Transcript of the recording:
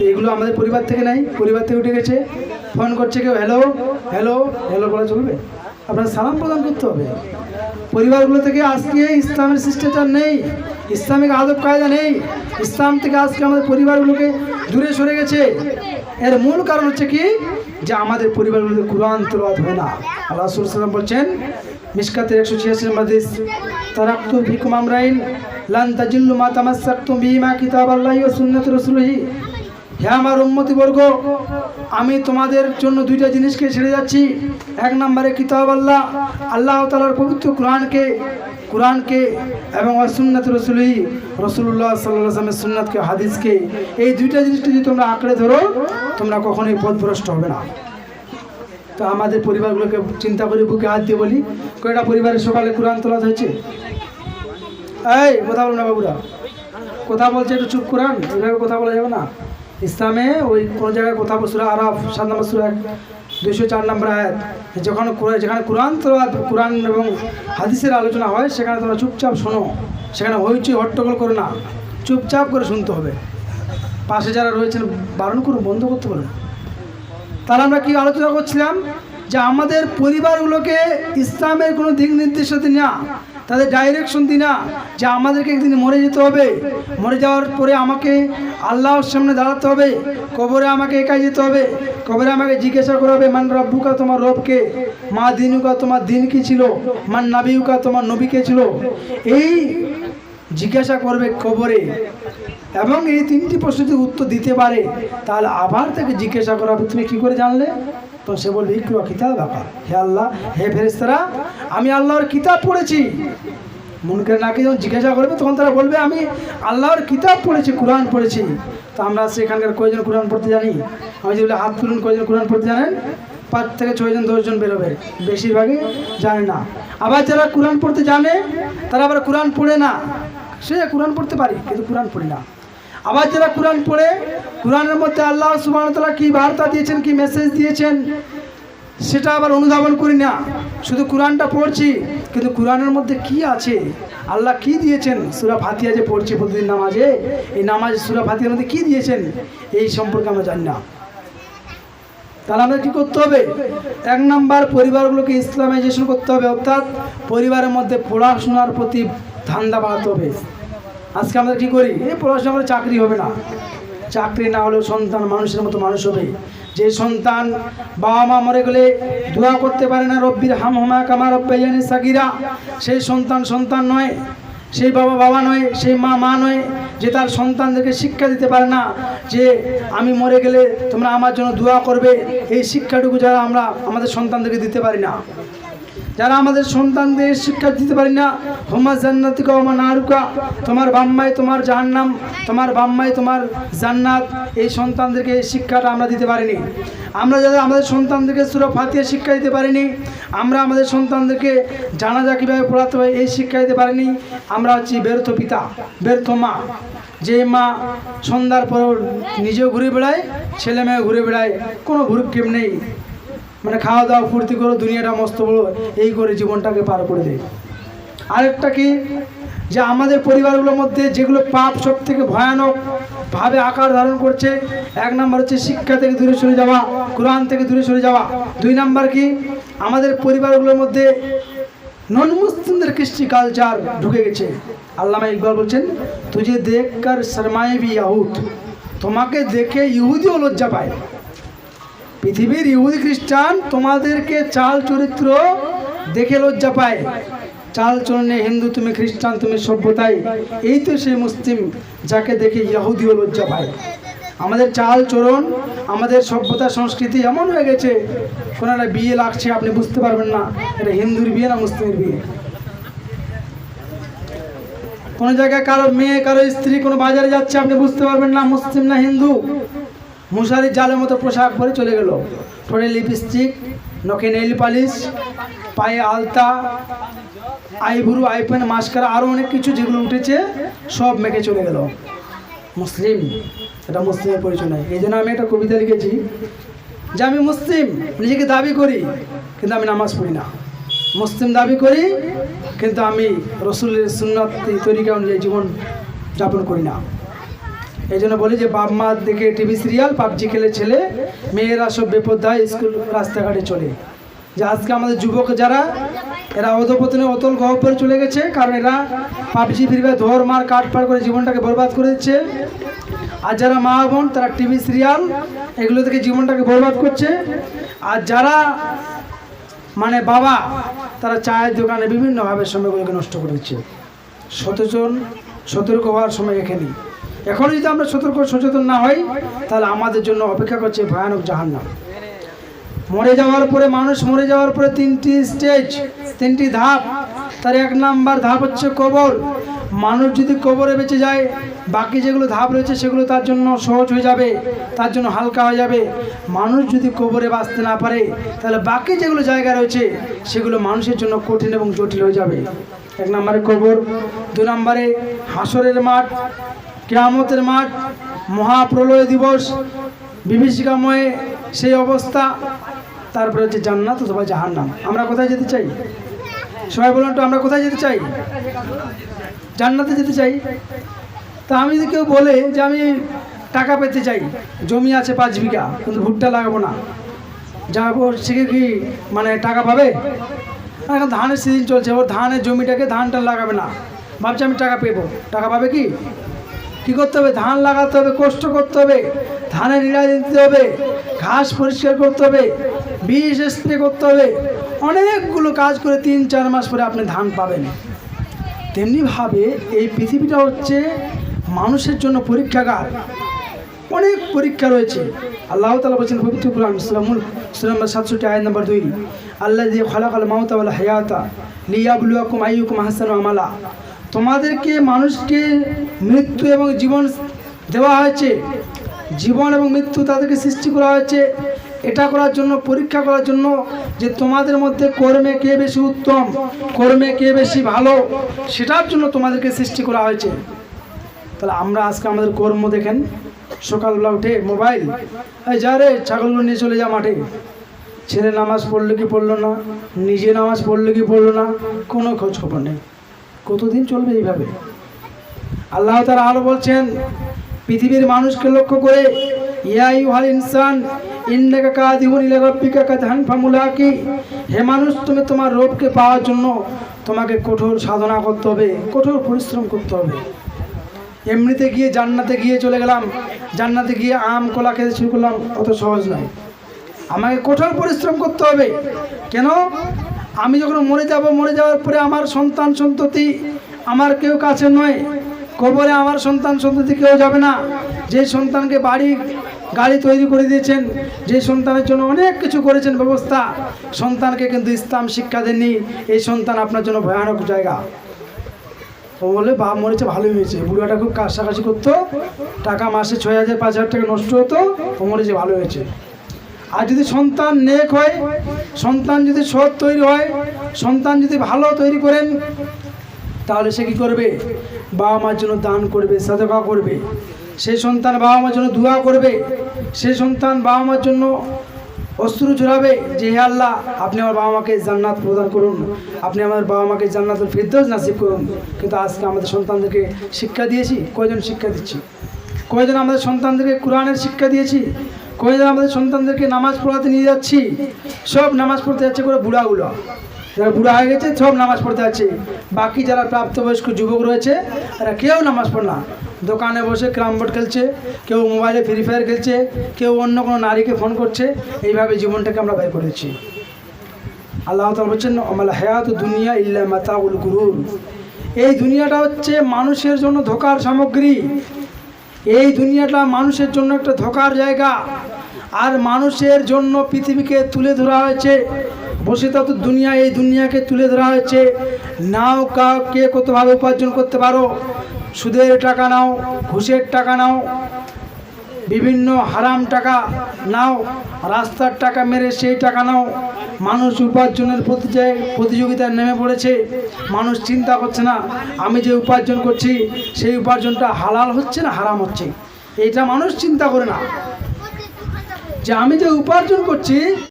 তো এগুলো আমাদের পরিবার থেকে নাই, পরিবার থেকে উঠে গেছে। ফোন করছে কেউ, হ্যালো হ্যালো হ্যালো বলা চলবে? আপনার সালাম প্রদান করতে হবে। পরিবারগুলো থেকে আজকে ইসলামের শিষ্টাচার নেই, ইসলামিক আদব কায়দা নেই। ইসলাম থেকে আজকে আমাদের পরিবারগুলোকে দূরে সরে গেছে। এর মূল কারণ হচ্ছে কি? যে আমাদের পরিবারগুলোতে কোরআন তোলাত হয় না। আল্লাহ রসুল সাল্লাম বলছেন, মিসকাতের একশো ছিয়াশি মাদিস তারাক্তু ভিকুম আমরাইন, লান তাজিল্লু মা তামাসাক্তুম বিমা কিতাব আল্লাহি ওয়া সুন্নাত রাসূলিহি। হে আমার উম্মতি বর্গ, আমি তোমাদের জন্য দুইটা জিনিসকে ছেড়ে যাচ্ছি। এক নম্বরে কিতাব আল্লাহ আল্লাহ তালার পবিত্র কোরআনকে কোরআনকে এবং সুন্নাত রসুলি রসুল্লাহ সাল্লাহ আসলামের সুন্নাতকে, হাদিসকে। এই দুইটা জিনিসকে যদি তোমরা আঁকড়ে ধরো, তোমরা কখনোই পথভ্রষ্ট হবে না। তো আমাদের পরিবারগুলোকে চিন্তা করি বুকে হাত দিয়ে বলি, কয়টা পরিবারের সকালে কোরআন তোলা হয়েছে? এই, কথা বলো না বাবুরা। কথা বলছে একটু চুপ কোরআন ওইভাবে কথা বলা যাবে না। ইসলামে ওই কোনো জায়গায় কথা সুরা আরাফ, সাত নম্বর সুরা দুশো চার নম্বর আয়াত, যখন যেখানে কোরআন তোলা কোরআন এবং হাদিসের আলোচনা হয়, সেখানে তোমরা চুপচাপ শোনো। সেখানে হইচই, হট্টগোল করো না। চুপচাপ করে শুনতে হবে। পাশে যারা রয়েছেন, বারণ করুন, বন্ধ করতে পারেন তাহলে আমরা কি আলোচনা করছিলাম? যে আমাদের পরিবারগুলোকে ইসলামের কোনো দিক নির্দেশ দিই না তাদের ডাইরেকশন দিই না যে আমাদেরকে একদিন মরে যেতে হবে। মরে যাওয়ার পরে আমাকে আল্লাহর সামনে দাঁড়াতে হবে। কবরে আমাকে একাই যেতে হবে। কবরে আমাকে জিজ্ঞাসা করা হবে, মান রব্বুকা তোমার রবকে? মা দিনুকা তোমার দিন কি ছিল? মান নাবিউকা তোমার নবী কে ছিল? এই জিজ্ঞাসা করবে কবরে। এবং এই তিনটি প্রশ্ন যদি উত্তর দিতে পারে, তাহলে আবার তাকে জিজ্ঞাসা করা হবে, তুমি কী করে জানলে? তো সে বলবে, একটু কিতাব আঁকা। হে আল্লাহ, হে ফেরেস্তারা আমি আল্লাহর কিতাব পড়েছি। মনকে নাকি যখন জিজ্ঞাসা করবে, তখন তারা বলবে, আমি আল্লাহর কিতাব পড়েছি, কোরআন পড়েছি। তো আমরা সেখানকার কয়জন কোরআন পড়তে জানি? আমি যেগুলো হাত তুলুন, কয়জন কোরআন পড়তে জানেন? পাঁচ থেকে ছয়জন দশজন বেরোবে। বেশিরভাগই জানে না। আবার যারা কোরআন পড়তে জানে, তারা আবার কোরআন পড়ে না। সে কোরআন পড়তে পারি, কিন্তু কোরআন পড়ি না। আবার যারা কোরআন পড়ে, কোরআনের মধ্যে আল্লাহ সুবাহতাল্লাহ কী বার্তা দিয়েছেন, কি মেসেজ দিয়েছেন, সেটা আবার অনুধাবন করি না। শুধু কোরআনটা পড়ছি, কিন্তু কোরআনের মধ্যে কি আছে? আল্লাহ কি দিয়েছেন? সুরা ফাতিয়া যে পড়ছি প্রতিদিন নামাজে, এই নামাজ সুরা ফাতিয়ার মধ্যে কি দিয়েছেন? এই সম্পর্কে আমরা জানি না। তাহলে আমাদের কী করতে হবে? এক নাম্বার পরিবারগুলোকে ইসলামাইজেশন করতে হবে, অর্থাৎ পরিবারের মধ্যে পড়াশোনার প্রতি ধান্দা বাড়াতে হবে। আজকে আমরা কি করি? এই পড়াশোনা করে চাকরি হবে না। চাকরি না হলেও সন্তান মানুষের মতো মানুষ হবে। যে সন্তান বাবা মা মরে গেলে দোয়া করতে পারে না, রব্বির হাম হমা কামা রব্বাইয়ানি সাকিরা সেই সন্তান সন্তান নয় সেই বাবা বাবা নয় সেই মা মা নয়, যে তার সন্তানদেরকে শিক্ষা দিতে পারে না, যে আমি মরে গেলে তোমরা আমার জন্য দোয়া করবে। এই শিক্ষাটুকু যারা আমরা আমাদের সন্তানদেরকে দিতে পারি না। যারা আমাদের সন্তানদের শিক্ষা দিতে পারি না হোমা জান্নাতিকা হোমা নারুকা, তোমার বাম্মাই তোমার জাহান্নাম, তোমার বাম্মাই তোমার জান্নাত, এই সন্তানদেরকে এই শিক্ষাটা আমরা দিতে পারিনি। আমরা যারা আমাদের সন্তানদেরকে সুরা ফাতিয়ে শিক্ষা দিতে পারিনি, আমরা আমাদের সন্তানদেরকে জানা জানাজা কীভাবে পড়াতে হয় এই শিক্ষা দিতে পারিনি, আমরা হচ্ছি ব্যর্থ পিতা, ব্যর্থ মা। যে মা সন্ধ্যার পর নিজেও ঘুরে বেড়ায়, ছেলে মেয়ে ঘুরে বেড়ায়, কোনো ভুরুক্ষেপ নেই। মানে খাওয়া দাওয়া, ফুর্তি করো দুনিয়াটা মস্ত বড় এই করে জীবনটাকে পার করে দেয়। আরেকটা কি? যে আমাদের পরিবারগুলোর মধ্যে যেগুলো পাপ সব থেকে ভয়ানক ভাবে আকার ধারণ করছে, এক নম্বর হচ্ছে শিক্ষা থেকে দূরে সরে যাওয়া, কোরআন থেকে দূরে সরে যাওয়া। দুই নাম্বার কি? আমাদের পরিবারগুলোর মধ্যে নন মুসলিমদের কৃষ্টি কালচার ঢুকে গেছে। আল্লামা ইকবাল বলছেন তুই যে দেখ কার শর্মায় বি তোমাকে দেখে ইহুদিও লজ্জা পায়। পৃথিবীর ইহুদি খ্রিস্টান তোমাদেরকে চাল চরিত্র দেখে লজ্জা পায়। চাল চলনে হিন্দু, তুমি খ্রিস্টান, তুমি সভ্যতায় এই তো সেই মুসলিম যাকে দেখে ইহুদিও লজ্জা পায়। আমাদের চাল চরণ আমাদের সভ্যতা, সংস্কৃতি এমন হয়ে গেছে। কোনো একটা বিয়ে লাগছে, আপনি বুঝতে পারবেন না। এটা হিন্দুর বিয়ে না মুসলিমের বিয়ে? কোনো জায়গায় কারও মেয়ে, কারও স্ত্রী কোনো বাজারে যাচ্ছে, আপনি বুঝতে পারবেন না, মুসলিম না হিন্দু। মশারির জালের মতো পোশাক পরে চলে গেল। ঠোঁটে লিপস্টিক, নখে নেইল পালিশ পায়ে আলতা আইভুরু আইপেন মাস্কারা আরও অনেক কিছু যেগুলো উঠেছে, সব মেখে চলে গেল। মুসলিম, এটা মুসলিমের পরিচয়। নয় এই জন্য আমি একটা কবিতা লিখেছি যে আমি মুসলিম, নিজেকে দাবি করি, কিন্তু আমি নামাজ পড়ি না। মুসলিম দাবি করি, কিন্তু আমি রসুলের সুন্নত তরিকা অনুযায়ী জীবন যাপন করি না। এই জন্য বলি যে বাপ মা দেখে টিভি সিরিয়াল, পাবজি খেলে ছেলে, মেয়েরা সব বেপরদায় স্কুল, রাস্তাঘাটে চলে। যে আজকে আমাদের যুবক যারা, এরা অধপতনে অতল গহ্বরে চলে গেছে, কারণ এরা পাবজি ফিরবে ধর, মার, কাট পার করে জীবনটাকে বরবাদ করে দিচ্ছে আর যারা মা বোন, তারা টিভি সিরিয়াল, এগুলো থেকে জীবনটাকে বরবাদ করছে। আর যারা মানে বাবা, তারা চায়ের দোকানে বিভিন্নভাবে সময়গুলোকে নষ্ট করে দিচ্ছে সচেতন সতর্ক হওয়ার সময় এখানে। এখন যদি আমরা সতর্ক সচেতন না হই, তাহলে আমাদের জন্য অপেক্ষা করছে ভয়ানক জাহান্নাম। মরে যাওয়ার পরে মানুষ মরে যাওয়ার পরে তিনটি স্টেজ তিনটি ধাপ। তার এক নাম্বার ধাপ হচ্ছে কবর। মানুষ যদি কবরে বেঁচে যায়, বাকি যেগুলো ধাপ রয়েছে সেগুলো তার জন্য সহজ হয়ে যাবে, তার জন্য হালকা হয়ে যাবে। মানুষ যদি কবরে বাঁচতে না পারে, তাহলে বাকি যেগুলো জায়গা রয়েছে, সেগুলো মানুষের জন্য কঠিন এবং জটিল হয়ে যাবে। এক নম্বরে কবর, দু নম্বরে হাসরের মাঠ কেয়ামতের মাঠ, মহাপ্রলয় দিবস, বিভীষিকাময়ে সেই অবস্থা, তারপরে হচ্ছে জান্নাত অথবা জাহান্নাম। আমরা কোথায় যেতে চাই? সবাই বলুন তো আমরা কোথায় যেতে চাই? জান্নাতে যেতে চাই? তা আমি যদি কেউ বলে যে আমি টাকা পেতে চাই, জমি আছে পাঁচ বিঘা, কিন্তু ভুট্টা লাগাবো না, যাব সে কি মানে টাকা পাবে? এখন ধানের সিজন চলছে, ওর ধানের জমিটাকে ধানটা লাগাবে না। ভাবছি আমি টাকা পেবো। টাকা পাবে কি? কি করতে হবে? ধান লাগাতে হবে, কষ্ট করতে হবে ধানে নিড়াই দিতে হবে, ঘাস পরিষ্কার করতে হবে বীজ স্প্রে করতে হবে। অনেকগুলো কাজ করে তিন, চার মাস পরে আপনি ধান পাবেন। তেমনিভাবে এই পৃথিবীটা হচ্ছে মানুষের জন্য পরীক্ষাগার। অনেক পরীক্ষা রয়েছে। আল্লাহ তালা বলছেন, পবিত্র কুরআন ইসলামুল সুরাম সাতষট্টি আয় নম্বর দুই। আল্লাহ দিয়ে খলাকাল মাউতা হায়াতা আইয়ুকুম হাসানু আমালা। তোমাদেরকে মানুষকে মৃত্যু এবং জীবন দেওয়া হয়েছে। জীবন এবং মৃত্যু তাদেরকে সৃষ্টি করা হয়েছে। এটা করার জন্য, পরীক্ষা করার জন্য যে তোমাদের মধ্যে কর্মে কে বেশি উত্তম, কর্মে কে বেশি ভালো, সেটার জন্য তোমাদেরকে সৃষ্টি করা হয়েছে। তাহলে আমরা আজকে আমাদের কর্ম দেখেন। সকালবেলা উঠে মোবাইল। এই যা রে, ছাগলগুলো নিয়ে চলে যা মাঠে। ছেলে নামাজ পড়ল কি পড়ল না? নিজে নামাজ পড়ল কি পড়ল না? কোনো খোঁজ খবর নেই। কতদিন চলবে এইভাবে? আল্লাহ তারা আরও বলছেন, পৃথিবীর মানুষকে লক্ষ্য করে ইনসান হে মানুষ, তুমি তোমার রবকে পাওয়ার জন্য তোমাকে কঠোর সাধনা করতে হবে, কঠোর পরিশ্রম করতে হবে। এমনিতে গিয়ে জান্নাতে গিয়ে চলে গেলাম, জান্নাতে গিয়ে আম, কলা খেতে শুরু করলাম, অত সহজ নয়। আমাকে কঠোর পরিশ্রম করতে হবে। কেন? আমি যখন মরে যাব, মরে যাওয়ার পরে আমার সন্তান সন্ততি আমার কেউ কাছে নয়। কবরে আমার সন্তান সন্ততি কেউ যাবে না। যে সন্তানকে বাড়ি, গাড়ি তৈরি করে দিয়েছেন, যে সন্তানের জন্য অনেক কিছু করেছেন ব্যবস্থা, সন্তানকে কিন্তু ইসলাম শিক্ষা দেননি। এই সন্তান আপনার জন্য ভয়ানক জায়গা। ও বলে বাপ মরেছে, ভালোই হয়েছে। বুড়াটা খুব কাছাকাছি করতো। টাকা মাসে ছয় হাজার, পাঁচ হাজার টাকা নষ্ট হতো। ও মরেছে ভালো হয়েছে। আর যদি সন্তান নেক হয়, সন্তান যদি সৎ তৈরি হয়, সন্তান যদি ভালো তৈরি করেন, তাহলে সে কী করবে? বাবা মার জন্য দান করবে, সাদকা করবে। সেই সন্তান বাবা মার জন্য দোয়া করবে। সেই সন্তান বাবা মার জন্য অস্ত্র চড়াবে যে, হে আল্লাহ, আপনি আমার বাবা মাকে জান্নাত প্রদান করুন। আপনি আমার বাবা মাকে জান্নাত ফিরদোজ নাসিব করুন। কিন্তু আজকে আমাদের সন্তানদেরকে শিক্ষা দিয়েছি। কয়জন শিক্ষা দিচ্ছি? কয়জন আমাদের সন্তানদেরকে কোরআনের শিক্ষা দিয়েছি? কয়জন আমাদের সন্তানদেরকে নামাজ পড়াতে নিয়ে যাচ্ছি। সব নামাজ পড়তে যাচ্ছে করে বুড়াগুলো। যারা বুড়া হয়ে গেছে, সব নামাজ পড়তে যাচ্ছে। বাকি যারা প্রাপ্তবয়স্ক যুবক রয়েছে, তারা কেউ নামাজ পড়ে না। দোকানে বসে ক্রাম বোর্ড খেলছে, কেউ মোবাইলে ফ্রি ফায়ার খেলছে, কেউ অন্য কোনো নারীকে ফোন করছে। এইভাবে জীবনটাকে আমরা বের করেছি আল্লাহ তালা বলছেন আমাল হায়াত দুনিয়া ইল্লা মাতাউল গুরুর। এই দুনিয়াটা হচ্ছে মানুষের জন্য ধোকার সামগ্রী। এই দুনিয়াটা মানুষের জন্য একটা ধোকার জায়গা। আর মানুষের জন্য পৃথিবীকে তুলে ধরা হয়েছে। বসে তত দুনিয়া, এই দুনিয়াকে তুলে ধরা হয়েছে। নাও কাউ কে কতভাবে উপার্জন করতে পারো। সুদের টাকা নাও, ঘুষের টাকা নাও, বিভিন্ন হারাম টাকা নাও, রাস্তার টাকা মেরে সেই টাকা নাও। মানুষ উপার্জনের প্রতিযোগিতায় নেমে পড়েছে। মানুষ চিন্তা করছে না, আমি যে উপার্জন করছি, সেই উপার্জনটা হালাল হচ্ছে না হারাম হচ্ছে? এটা মানুষ চিন্তা করে না। যে আমি যে উপার্জন করছি